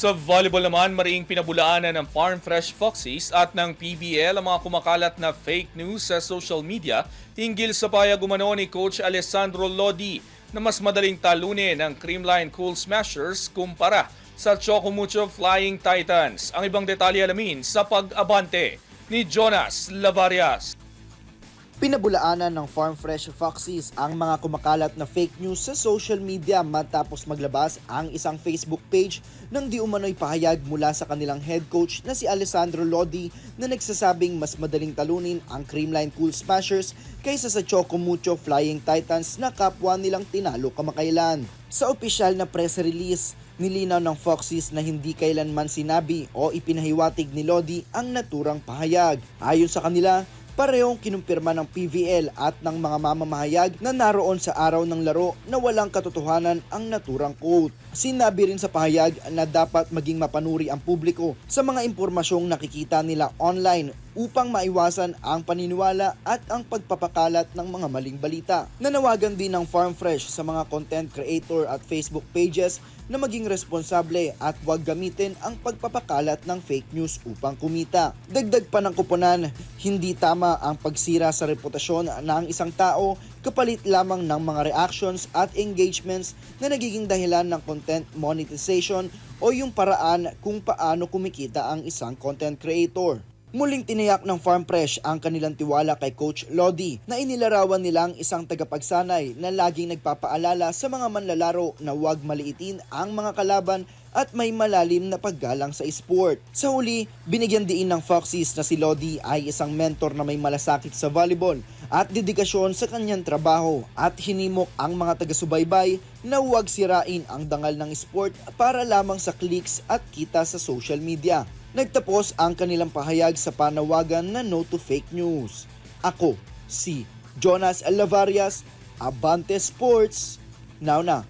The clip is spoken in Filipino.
Sa volleyball naman, mariing pinabulaanan ng Farm Fresh Foxies at ng PBL ang mga kumakalat na fake news sa social media hinggil sa payag umano ni Coach Alessandro Lodi na mas madaling talunin ng Creamline Cool Smashers kumpara sa Chocomucho Flying Titans. Ang ibang detalye alamin sa pag-abante ni Jonas Lavarias. Pinabulaanan ng Farm Fresh Foxes ang mga kumakalat na fake news sa social media matapos maglabas ang isang Facebook page ng di umano'y pahayag mula sa kanilang head coach na si Alessandro Lodi na nagsasabing mas madaling talunin ang Creamline Cool Smashers kaysa sa Chocomucho Flying Titans na kapwa nilang tinalo kamakailan. Sa opisyal na press release, nilinaw ng Foxes na hindi kailanman sinabi o ipinahiwatig ni Lodi ang naturang pahayag. Ayon sa kanila, parehong kinumpirma ng PVL at ng mga mamamahayag na naroon sa araw ng laro na walang katotohanan ang naturang quote. Sinabi rin sa pahayag na dapat maging mapanuri ang publiko sa mga impormasyong nakikita nila online upang maiwasan ang paniniwala at ang pagpapakalat ng mga maling balita. Nanawagan din ng Farm Fresh sa mga content creator at Facebook pages na maging responsable at huwag gamitin ang pagpapakalat ng fake news upang kumita. Dagdag pa ng kuponan, hindi tama ang pagsira sa reputasyon ng isang tao kapalit lamang ng mga reactions at engagements na nagiging dahilan ng content monetization o yung paraan kung paano kumikita ang isang content creator. Muling tiniyak ng Farm Fresh ang kanilang tiwala kay Coach Lodi na inilarawan nilang isang tagapagsanay na laging nagpapaalala sa mga manlalaro na huwag maliitin ang mga kalaban at may malalim na paggalang sa sport. Sa huli, binigyan diin ng Foxes na si Lodi ay isang mentor na may malasakit sa volleyball at dedikasyon sa kanyang trabaho at hinimok ang mga taga-subaybay na huwag sirain ang dangal ng sport para lamang sa clicks at kita sa social media. Nagtapos ang kanilang pahayag sa panawagan na no to fake news. Ako, si Jonas Lavarias, Abante Sports. Now na.